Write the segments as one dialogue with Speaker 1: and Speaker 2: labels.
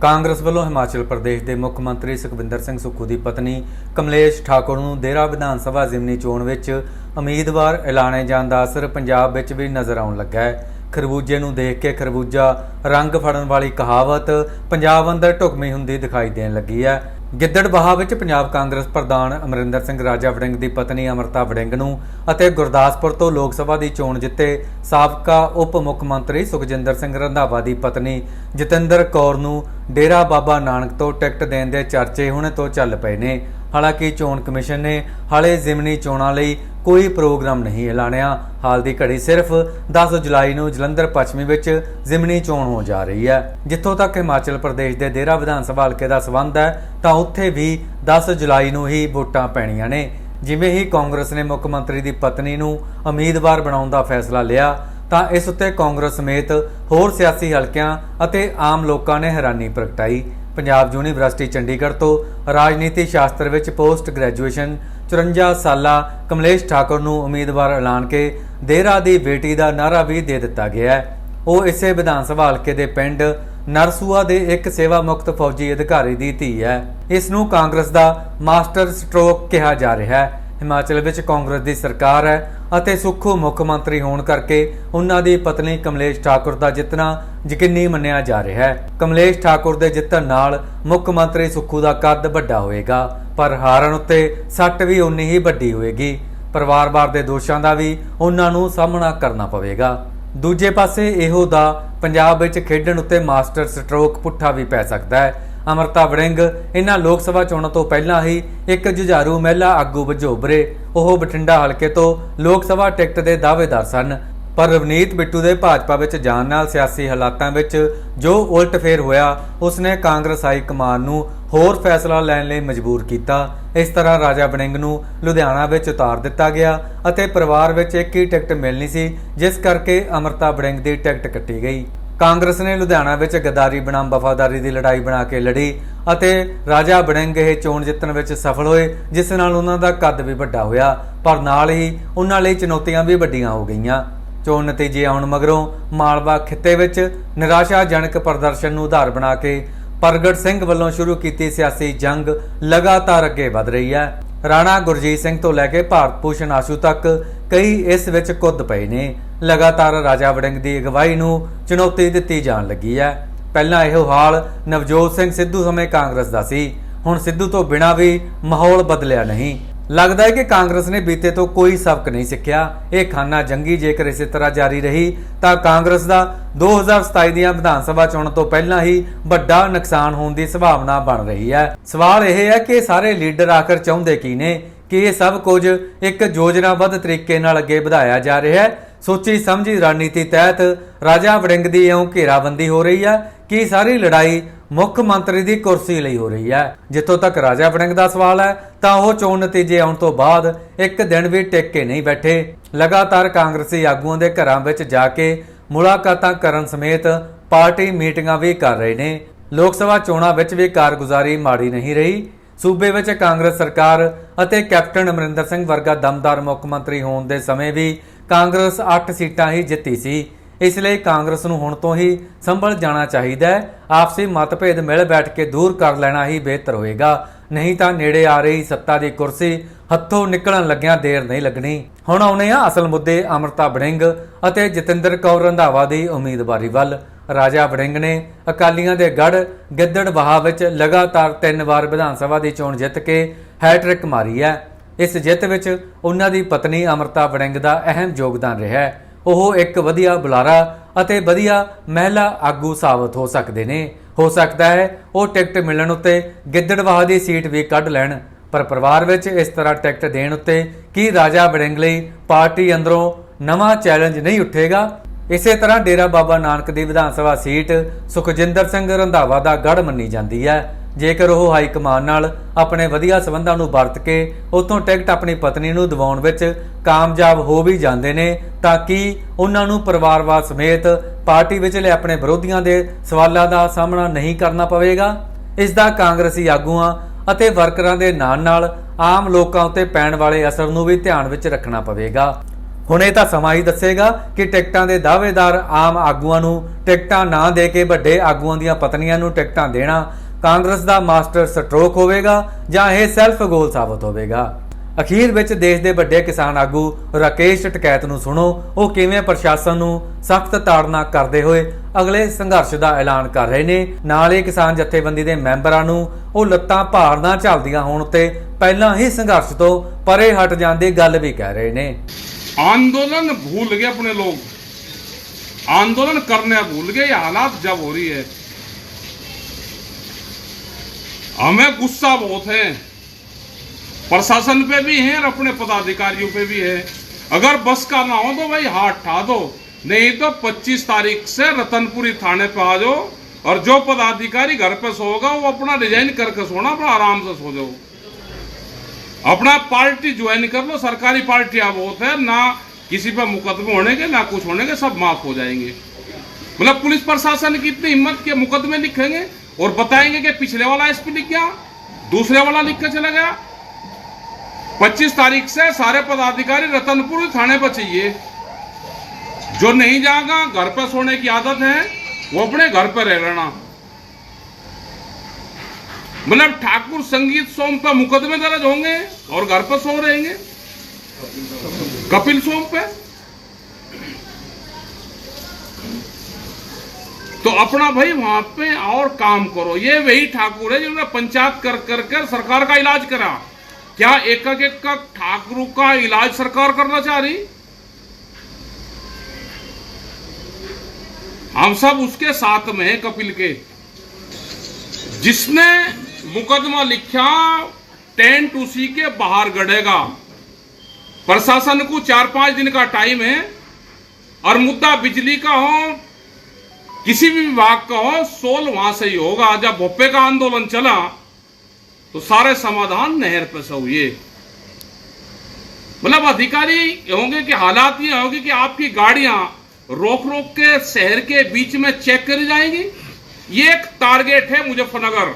Speaker 1: ਕਾਂਗਰਸ ਵੱਲੋਂ ਹਿਮਾਚਲ ਪ੍ਰਦੇਸ਼ ਦੇ ਮੁੱਖ ਮੰਤਰੀ ਸੁਖਵਿੰਦਰ ਸਿੰਘ ਸੁੱਖੂ ਦੀ ਪਤਨੀ ਕਮਲੇਸ਼ ਠਾਕੁਰ ਨੂੰ ਦੇਰਾ ਵਿਧਾਨ ਸਭਾ ਜ਼ਿਮਨੀ ਚੋਣ ਵਿੱਚ ਉਮੀਦਵਾਰ ਐਲਾਨੇ ਜਾਣ ਦਾ ਅਸਰ ਪੰਜਾਬ ਵਿੱਚ ਵੀ ਨਜ਼ਰ ਆਉਣ ਲੱਗਾ ਹੈ। ਖਰਬੂਜੇ ਨੂੰ ਦੇਖ ਕੇ ਖਰਬੂਜਾ ਰੰਗ ਫੜਨ ਵਾਲੀ ਕਹਾਵਤ, ਪੰਜਾਬ ਅੰਦਰ ਢੁਕਵੀਂ ਹੁੰਦੀ ਦਿਖਾਈ ਦੇਣ ਲੱਗੀ ਹੈ। ਗਿੱਦੜਬਾਹਾ ਵਿੱਚ ਪੰਜਾਬ ਕਾਂਗਰਸ ਪ੍ਰਧਾਨ ਅਮਰਿੰਦਰ ਸਿੰਘ ਰਾਜਾ ਵੜਿੰਗ ਦੀ ਪਤਨੀ ਅਮਰਤਾ ਵੜਿੰਗ ਨੂੰ ਅਤੇ ਗੁਰਦਾਸਪੁਰ ਤੋਂ ਲੋਕ ਸਭਾ ਦੀ ਚੋਣ ਜਿੱਤੇ ਸਾਬਕਾ ਉਪ ਮੁੱਖ ਮੰਤਰੀ ਸੁਖਜਿੰਦਰ ਸਿੰਘ ਰੰਧਾਵਾ ਦੀ ਪਤਨੀ ਜਤਿੰਦਰ ਕੌਰ ਨੂੰ ਡੇਰਾ ਬਾਬਾ ਨਾਨਕ ਤੋਂ ਟਿਕਟ ਦੇਣ ਦੇ ਚਰਚੇ ਹੁਣ ਤੋਂ ਚੱਲ ਪਏ ਨੇ। ਹਾਲਾਂਕਿ ਚੋਣ ਕਮਿਸ਼ਨ ਨੇ ਹਾਲੇ ਜ਼ਿਮਨੀ ਚੋਣਾਂ ਲਈ ਕੋਈ ਪ੍ਰੋਗਰਾਮ ਨਹੀਂ ਐਲਾਨਿਆ। ਹਾਲ ਦੀ ਘੜੀ ਸਿਰਫ 10 ਜੁਲਾਈ ਨੂੰ ਜਲੰਧਰ ਪੱਛਮੀ ਵਿੱਚ ਜ਼ਿਮਨੀ ਚੋਣ ਹੋ ਜਾ ਰਹੀ ਹੈ। ਜਿੱਥੋਂ ਤੱਕ ਹਿਮਾਚਲ ਪ੍ਰਦੇਸ਼ ਦੇ ਦੇਰਾ ਵਿਧਾਨ ਸਭਾ ਹਲਕੇ ਦਾ ਸਬੰਧ ਹੈ, ਤਾਂ ਉੱਥੇ ਵੀ 10 ਜੁਲਾਈ ਨੂੰ ਹੀ ਵੋਟਾਂ ਪੈਣੀਆਂ ਨੇ। ਜਿਵੇਂ ਹੀ ਕਾਂਗਰਸ ਨੇ ਮੁੱਖ ਮੰਤਰੀ ਦੀ ਪਤਨੀ ਨੂੰ ਉਮੀਦਵਾਰ ਬਣਾਉਣ ਦਾ ਫੈਸਲਾ ਲਿਆ, ਤਾਂ ਇਸ ਉੱਤੇ ਕਾਂਗਰਸ ਸਮੇਤ ਹੋਰ ਸਿਆਸੀ ਹਲਕਿਆਂ ਅਤੇ ਆਮ ਲੋਕਾਂ ਨੇ ਹੈਰਾਨੀ ਪ੍ਰਗਟਾਈ। ਪੰਜਾਬ ਯੂਨੀਵਰਸਿਟੀ ਚੰਡੀਗੜ੍ਹ ਤੋਂ ਰਾਜਨੀਤੀ ਸ਼ਾਸਤਰ ਵਿੱਚ ਪੋਸਟ ਗ੍ਰੈਜੂਏਸ਼ਨ 54 ਸਾਲਾ ਕਮਲੇਸ਼ ਠਾਕੁਰ ਨੂੰ ਉਮੀਦਵਾਰ ਐਲਾਨ ਕੇ ਦੇਰਾ ਦੀ ਬੇਟੀ ਦਾ ਨਾਰਾ ਵੀ ਦੇ ਦਿੱਤਾ ਗਿਆ ਹੈ। ਉਹ ਇਸੇ ਵਿਧਾਨ ਸਭਾ ਹਲਕੇ ਦੇ ਪਿੰਡ ਨਰਸੂਆ ਦੇ ਇੱਕ ਸੇਵਾ ਮੁਕਤ ਫੌਜੀ ਅਧਿਕਾਰੀ ਦੀ ਧੀ ਹੈ। ਇਸ ਨੂੰ ਕਾਂਗਰਸ ਦਾ ਮਾਸਟਰ ਸਟ੍ਰੋਕ ਕਿਹਾ ਜਾ ਰਿਹਾ ਹੈ। ਹਿਮਾਚਲ ਵਿੱਚ ਕਾਂਗਰਸ ਦੀ ਸਰਕਾਰ ਹੈ ਅਤੇ ਸੁੱਖੂ ਮੁੱਖ ਮੰਤਰੀ ਹੋਣ ਕਰਕੇ ਉਹਨਾਂ ਦੀ ਪਤਨੀ ਕਮਲੇਸ਼ ਠਾਕੁਰ ਦਾ ਜਿੱਤਣਾ ਯਕੀਨੀ ਮੰਨਿਆ ਜਾ ਰਿਹਾ ਹੈ। ਕਮਲੇਸ਼ ਠਾਕੁਰ ਦੇ ਜਿੱਤਣ ਨਾਲ ਮੁੱਖ ਮੰਤਰੀ ਸੁੱਖੂ ਦਾ ਕੱਦ ਵੱਡਾ ਹੋਏਗਾ, ਪਰ ਹਾਰਨ ਉੱਤੇ ਸੱਟ ਵੀ ਉਨੀ ਹੀ ਵੱਡੀ ਹੋਏਗੀ। ਪਰਿਵਾਰਵਾਰ ਦੇ ਦੋਸ਼ਾਂ ਦਾ ਵੀ ਉਹਨਾਂ ਨੂੰ ਸਾਹਮਣਾ ਕਰਨਾ ਪਵੇਗਾ। ਦੂਜੇ ਪਾਸੇ ਇਹੋ ਦਾ ਪੰਜਾਬ ਵਿੱਚ ਖੇਡਣ ਉੱਤੇ ਮਾਸਟਰ ਸਟ੍ਰੋਕ ਪੁੱਠਾ ਵੀ ਪੈ ਸਕਦਾ ਹੈ। ਅਮਰਤਾ ਵੜਿੰਗ ਇਹਨਾਂ ਲੋਕ ਸਭਾ ਚੋਣਾਂ ਤੋਂ ਪਹਿਲਾਂ ਹੀ ਇੱਕ ਜੁਝਾਰੂ ਮਹਿਲਾ ਆਗੂ ਵਜੋਂ ਉੱਭਰੇ। ਉਹ ਬਠਿੰਡਾ ਹਲਕੇ ਤੋਂ ਲੋਕ ਸਭਾ ਟਿਕਟ ਦੇ ਦਾਅਵੇਦਾਰ ਸਨ। ਪਰ ਰਵਨੀਤ ਬਿੱਟੂ ਦੇ ਭਾਜਪਾ ਵਿੱਚ ਜਾਣ ਨਾਲ ਸਿਆਸੀ ਹਾਲਾਤਾਂ ਵਿੱਚ ਜੋ ਉਲਟ ਫੇਰ ਹੋਇਆ, ਉਸਨੇ ਕਾਂਗਰਸ ਹਾਈ ਕਮਾਨ ਨੂੰ ਹੋਰ ਫੈਸਲਾ ਲੈਣ ਲਈ ਮਜਬੂਰ ਕੀਤਾ। ਇਸ ਤਰ੍ਹਾਂ ਰਾਜਾ ਵੜਿੰਗ ਨੂੰ ਲੁਧਿਆਣਾ ਵਿੱਚ ਉਤਾਰ ਦਿੱਤਾ ਗਿਆ ਅਤੇ ਪਰਿਵਾਰ ਵਿੱਚ ਇੱਕ ਹੀ ਟਿਕਟ ਮਿਲਣੀ ਸੀ, ਜਿਸ ਕਰਕੇ ਅਮਰਤਾ ਵੜਿੰਗ ਦੀ ਟਿਕਟ ਕੱਟੀ ਗਈ। ਕਾਂਗਰਸ ਨੇ ਲੁਧਿਆਣਾ ਵਿੱਚ ਗਦਾਰੀ ਬਨਾਮ ਵਫਾਦਾਰੀ ਦੀ ਲੜਾਈ ਬਣਾ ਕੇ ਲੜੀ ਅਤੇ ਰਾਜਾ ਵੜਿੰਗ ਇਹ ਚੋਣ ਜਿੱਤਣ ਵਿੱਚ ਸਫਲ ਹੋਏ, ਜਿਸ ਨਾਲ ਉਹਨਾਂ ਦਾ ਕੱਦ ਵੀ ਵੱਡਾ ਹੋਇਆ, ਪਰ ਨਾਲ ਹੀ ਉਹਨਾਂ ਲਈ ਚੁਣੌਤੀਆਂ ਵੀ ਵੱਡੀਆਂ ਹੋ ਗਈਆਂ। ਚੋਣ ਨਤੀਜੇ ਆਉਣ ਮਗਰੋਂ ਮਾਲਵਾ ਖਿੱਤੇ ਵਿੱਚ ਨਿਰਾਸ਼ਾਜਨਕ ਪ੍ਰਦਰਸ਼ਨ ਨੂੰ ਆਧਾਰ ਬਣਾ ਕੇ ਪ੍ਰਗਟ ਸਿੰਘ ਵੱਲੋਂ ਸ਼ੁਰੂ ਕੀਤੀ ਸਿਆਸੀ ਜੰਗ ਲਗਾਤਾਰ ਅੱਗੇ ਵਧ ਰਹੀ ਹੈ। ਰਾਣਾ ਗੁਰਜੀਤ ਸਿੰਘ ਤੋਂ ਲੈ ਕੇ ਭਾਰਤ ਭੂਸ਼ਣ ਆਸ਼ੂ ਤੱਕ ਕਈ ਇਸ ਵਿੱਚ ਕੁੱਦ ਪਏ ਨੇ। ਲਗਾਤਾਰ ਰਾਜਾ ਵੜਿੰਗ ਦੀ ਅਗਵਾਈ ਨੂੰ ਚੁਣੌਤੀ ਦਿੱਤੀ ਜਾਣ ਲੱਗੀ ਹੈ। ਪਹਿਲਾਂ ਇਹੋ ਹਾਲ ਨਵਜੋਤ ਸਿੰਘ ਸਿੱਧੂ ਸਮੇਂ ਕਾਂਗਰਸ ਦਾ ਸੀ। ਹੁਣ ਸਿੱਧੂ ਤੋਂ ਬਿਨਾਂ ਵੀ ਮਾਹੌਲ ਬਦਲਿਆ ਨਹੀਂ। ਲੱਗਦਾ ਹੈ ਕਿ ਕਾਂਗਰਸ ਨੇ ਬੀਤੇ ਤੋਂ ਕੋਈ ਸਬਕ ਨਹੀਂ ਸਿੱਖਿਆ। ਇਹ ਖਾਨਾ ਜੰਗੀ ਜੇਕਰ ਇਸੇ ਤਰ੍ਹਾਂ ਜਾਰੀ ਰਹੀ, ਤਾਂ ਕਾਂਗਰਸ ਦਾ 2027 ਦੀਆਂ ਵਿਧਾਨ ਸਭਾ ਚੋਣਾਂ ਤੋਂ ਪਹਿਲਾਂ ਹੀ ਵੱਡਾ ਨੁਕਸਾਨ ਹੋਣ ਦੀ ਸੰਭਾਵਨਾ ਬਣ ਰਹੀ ਹੈ। ਸਵਾਲ ਇਹ ਹੈ ਕਿ ਸਾਰੇ ਲੀਡਰ ਆਖਰ ਚਾਹੁੰਦੇ ਕੀ ਨੇ? ਕਿ ਇਹ ਸਭ ਕੁਝ ਇੱਕ ਯੋਜਨਾਬੱਧ ਤਰੀਕੇ ਨਾਲ ਅੱਗੇ ਵਧਾਇਆ ਜਾ ਰਿਹਾ ਹੈ। ਸੋਚੀ ਸਮਝੀ ਰਣਨੀਤੀ ਤਹਿਤ ਰਾਜਾ ਵੜਿੰਗ ਦੀ ਇਉਂ ਘੇਰਾਬੰਦੀ ਹੋ ਰਹੀ ਹੈ ਕਿ ਸਾਰੀ ਲੜਾਈ ਮੁੱਖ ਮੰਤਰੀ ਦੀ ਕੁਰਸੀ ਲਈ ਹੋ ਰਹੀ ਹੈ। ਜਿੱਥੋਂ ਤੱਕ ਰਾਜਾ ਵੜਿੰਗ ਦਾ ਸਵਾਲ ਹੈ, ਤਾਂ ਉਹ ਚੋਣ ਨਤੀਜੇ ਆਉਣ ਤੋਂ ਬਾਅਦ ਇੱਕ ਦਿਨ ਵੀ ਟਿਕ ਕੇ ਨਹੀਂ ਬੈਠੇ। ਲਗਾਤਾਰ ਕਾਂਗਰਸੀ ਆਗੂਆਂ ਦੇ ਘਰਾਂ ਵਿੱਚ ਜਾ ਕੇ ਮੁਲਾਕਾਤਾਂ ਕਰਨ ਸਮੇਤ ਪਾਰਟੀ ਮੀਟਿੰਗਾਂ ਵੀ ਕਰ ਰਹੇ ਨੇ। ਲੋਕ ਸਭਾ ਚੋਣਾਂ ਵਿੱਚ ਵੀ ਕਾਰਗੁਜ਼ਾਰੀ ਮਾੜੀ ਨਹੀਂ ਰਹੀ। ਸੂਬੇ ਵਿੱਚ ਕਾਂਗਰਸ ਸਰਕਾਰ ਅਤੇ ਕੈਪਟਨ ਅਮਰਿੰਦਰ ਸਿੰਘ ਵਰਗਾ ਦਮਦਾਰ ਮੁੱਖ ਮੰਤਰੀ ਹੋਣ ਦੇ ਸਮੇਂ ਵੀ ਕਾਂਗਰਸ 8 ਸੀਟਾਂ ਹੀ ਜਿੱਤੀ ਸੀ। ਇਸ ਲਈ ਕਾਂਗਰਸ ਨੂੰ ਹੁਣ ਤੋਂ ਹੀ ਸੰਭਲ ਜਾਣਾ ਚਾਹੀਦਾ ਹੈ। ਆਪਸੀ ਮਤਭੇਦ ਮਿਲ ਬੈਠ ਕੇ ਦੂਰ ਕਰ ਲੈਣਾ ਹੀ ਬਿਹਤਰ ਹੋਏਗਾ। ਨਹੀਂ ਤਾਂ ਨੇੜੇ ਆ ਰਹੀ ਸੱਤਾ ਦੀ ਕੁਰਸੀ ਹੱਥੋਂ ਨਿਕਲਣ ਲੱਗਿਆਂ ਦੇਰ ਨਹੀਂ ਲੱਗਣੀ। ਹੁਣ ਆਉਨੇ ਆ ਅਸਲ ਮੁੱਦੇ ਅਮਰਤਾ ਬੜਿੰਗ ਅਤੇ ਜਤਿੰਦਰ ਕੌਰ ਰੰਧਾਵਾ ਦੀ ਉਮੀਦਵਾਰੀ ਵੱਲ। ਰਾਜਾ ਵੜਿੰਗ ਨੇ ਅਕਾਲੀਆਂ ਦੇ ਗੜ ਗਿੱਦੜਬਾਹਾ ਵਿੱਚ ਲਗਾਤਾਰ ਤਿੰਨ ਵਾਰ ਵਿਧਾਨ ਸਭਾ ਦੀ ਚੋਣ ਜਿੱਤ ਕੇ ਹੈਟ੍ਰਿਕ ਮਾਰੀ ਹੈ। ਇਸ ਜਿੱਤ ਵਿੱਚ ਉਹਨਾਂ ਦੀ ਪਤਨੀ ਅਮਰਤਾ ਵੜਿੰਗ ਦਾ ਅਹਿਮ ਯੋਗਦਾਨ ਰਿਹਾ ਹੈ। ਉਹ ਇੱਕ ਵਧੀਆ ਬੁਲਾਰਾ ਅਤੇ ਵਧੀਆ ਮਹਿਲਾ ਆਗੂ ਸਾਬਤ ਹੋ ਸਕਦੇ ਨੇ। ਹੋ ਸਕਦਾ ਹੈ ਉਹ ਟਿਕਟ ਮਿਲਣ ਉੱਤੇ ਗਿੱਦੜਵਾਹ ਦੀ ਸੀਟ ਵੀ ਕੱਢ ਲੈਣ। ਪਰ ਪਰਿਵਾਰ ਵਿੱਚ ਇਸ ਤਰ੍ਹਾਂ ਟਿਕਟ ਦੇਣ ਉੱਤੇ ਕੀ ਰਾਜਾ ਵੜਿੰਗ ਲਈ ਪਾਰਟੀ ਅੰਦਰੋਂ ਨਵਾਂ ਚੈਲੰਜ ਨਹੀਂ ਉੱਠੇਗਾ? ਇਸੇ ਤਰ੍ਹਾਂ ਡੇਰਾ ਬਾਬਾ ਨਾਨਕ ਦੀ ਵਿਧਾਨ ਸਭਾ ਸੀਟ ਸੁਖਜਿੰਦਰ ਸਿੰਘ ਰੰਧਾਵਾ ਦਾ ਗੜ ਮੰਨੀ ਜਾਂਦੀ ਹੈ। ਜੇਕਰ ਉਹ ਹਾਈ ਕਮਾਨ ਨਾਲ ਆਪਣੇ ਵਧੀਆ ਸਬੰਧਾਂ ਨੂੰ ਵਰਤ ਕੇ ਉਤੋਂ ਟਿਕਟ ਆਪਣੀ ਪਤਨੀ ਨੂੰ ਦਿਵਾਉਣ ਵਿੱਚ ਕਾਮਯਾਬ ਹੋ ਵੀ ਜਾਂਦੇ ਨੇ, ਤਾਂ ਕਿ ਉਹਨਾਂ ਨੂੰ ਪਰਿਵਾਰਵਾਦ ਸਮੇਤ ਪਾਰਟੀ ਵਿਚਲੇ ਆਪਣੇ ਵਿਰੋਧੀਆਂ ਦੇ ਸਵਾਲਾਂ ਦਾ ਸਾਹਮਣਾ ਨਹੀਂ ਕਰਨਾ ਪਵੇਗਾ? ਇਸ ਦਾ ਕਾਂਗਰਸੀ ਆਗੂਆਂ ਅਤੇ ਵਰਕਰਾਂ ਦੇ ਨਾਲ ਨਾਲ ਆਮ ਲੋਕਾਂ ਉੱਤੇ ਪੈਣ ਵਾਲੇ ਅਸਰ ਨੂੰ ਵੀ ਧਿਆਨ ਵਿੱਚ ਰੱਖਣਾ ਪਵੇਗਾ। ਹੁਣ ਇਹ ਤਾਂ ਸਮਾਂ ਹੀ ਦੱਸੇਗਾ ਕਿ ਟਿਕਟਾਂ ਦੇ ਦਾਅਵੇਦਾਰ ਆਮ ਆਗੂਆਂ ਨੂੰ ਟਿਕਟਾਂ ਨਾ ਦੇ ਕੇ ਵੱਡੇ ਆਗੂਆਂ ਦੀਆਂ ਪਤਨੀਆਂ ਨੂੰ ਟਿਕਟਾਂ ਦੇਣਾ ਕਾਂਗਰਸ ਦਾ ਮਾਸਟਰ ਸਟ੍ਰੋਕ ਹੋਵੇਗਾ ਜਾਂ ਇਹ ਸੈਲਫ ਗੋਲ ਸਾਬਤ ਹੋਵੇਗਾ? ਅਖੀਰ ਵਿੱਚ ਦੇਸ਼ ਦੇ ਵੱਡੇ ਕਿਸਾਨ ਆਗੂ ਰਾਕੇਸ਼ ਟਕੈਤ ਨੂੰ ਸੁਣੋ। ਉਹ ਕਿਵੇਂ ਪ੍ਰਸ਼ਾਸਨ ਨੂੰ ਸਖਤ ਤਾੜਨਾ ਕਰਦੇ ਹੋਏ ਅਗਲੇ ਸੰਘਰਸ਼ ਦਾ ਐਲਾਨ ਕਰ ਰਹੇ ਨੇ। ਨਾਲ ਹੀ ਕਿਸਾਨ ਜਥੇਬੰਦੀ ਦੇ ਮੈਂਬਰਾਂ ਨੂੰ ਉਹ ਲੱਤਾਂ ਭਾਰ ਨਾ ਝੱਲਦੀਆਂ ਹੋਣ ਤੇ ਪਹਿਲਾਂ ਹੀ ਸੰਘਰਸ਼ ਤੋਂ ਪਰੇ ਹਟ ਜਾਣ ਦੀ ਗੱਲ ਵੀ ਕਹਿ ਰਹੇ ਨੇ।
Speaker 2: आंदोलन भूल गए अपने लोग। आंदोलन करने भूल गए, ये हालात जब हो रही है। हमें गुस्सा बहुत है। प्रशासन पे भी है और अपने पदाधिकारियों पे भी है। अगर बस का ना हो तो भाई हाथ ठा दो, नहीं तो 25 तारीख से रतनपुरी थाने पे आ जाओ और जो पदाधिकारी घर पे सोगा वो अपना डिज़ाइन करके सोना, अपना आराम से सो जाओ। अपना पार्टी ज्वाइन कर लो, सरकारी पार्टियाँ बहुत है, ना किसी पर मुकदमे होने के, ना कुछ होने के, सब माफ़ हो जाएँगे। मतलब पुलिस प्रशासन की इतनी हिम्मत के मुकदमे लिखेंगे और बताएँगे कि पिछले वाला एसपी लिख गया दूसरे वाला लिख के चला गया। 25 तारीख से सारे पदाधिकारी रतनपुर थाने पर चाहिए। जो नहीं जाएगा, घर पर सोने की आदत है, वो अपने घर पर रह मतलब ठाकुर संगीत सोम पे मुकदमे दर्ज होंगे और घर पर सो रहेंगे? कपिल सोम पे तो अपना भाई वहाँ पे और काम करो। ये वही ठाकुर है जिन्होंने पंचायत कर कर कर सरकार का इलाज करा। क्या एक एक का ठाकुर का इलाज सरकार करना चाह रही? हम सब उसके साथ में हैं कपिल के। जिसने मुकदमा लिखा टेंट उसी के बाहर गड़ेगा प्रशासन को चार पाँच दिन का टाइम है, और मुद्दा बिजली का हो, किसी भी विभाग का हो, सोल वहाँ से ही होगा। जब भोपे का आंदोलन चला तो सारे समाधान नहर पे से हुए। मतलब अधिकारी होंगे कि हालात ये होंगे कि आपकी गाड़ियाँ रोक रोक के शहर के बीच में चेक करी जाएँगी। ये एक टारगेट है मुजफ्फरनगर।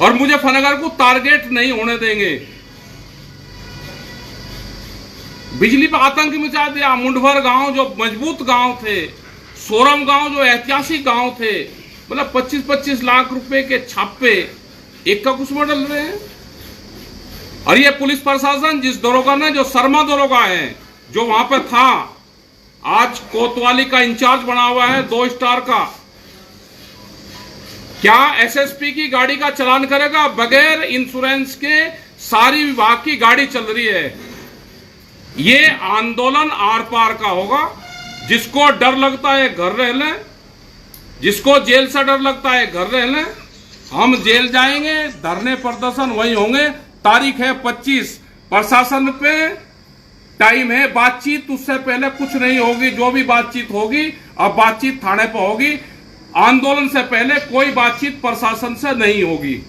Speaker 2: और मुझे मुजफ्फरनगर को टारगेट नहीं होने देंगे। बिजली पर आतंक मचा दिया, मुंडभर गाँव जो मज़बूत गाँव थे, सोरम गाँव जो ऐतिहासिक गाँव थे मतलब 25-25 लाख रुपए के छापे, एक का कुछ डल रहे हैं? और ये पुलिस प्रशासन जिस दरोगा ने, जो शर्मा दरोगा है, जो वहाँ पर था, आज कोतवाली का इंचार्ज बना हुआ है, दो स्टार का। क्या एसएसपी की गाड़ी का चलान करेगा बगैर इंश्योरेंस के? सारी विभाग की गाड़ी चल रही है। ये आंदोलन आर पार का होगा। जिसको डर लगता है घर रह लें। जिसको जेल से डर लगता है घर रह लें। हम जेल जाएँगे, धरने प्रदर्शन वही होंगे। तारीख है 25 प्रशासन पे टाइम है। बातचीत उससे पहले कुछ नहीं होगी। जो भी बातचीत होगी, अब बातचीत थाने पर होगी। आंदोलन से पहले कोई बातचीत प्रशासन से नहीं होगी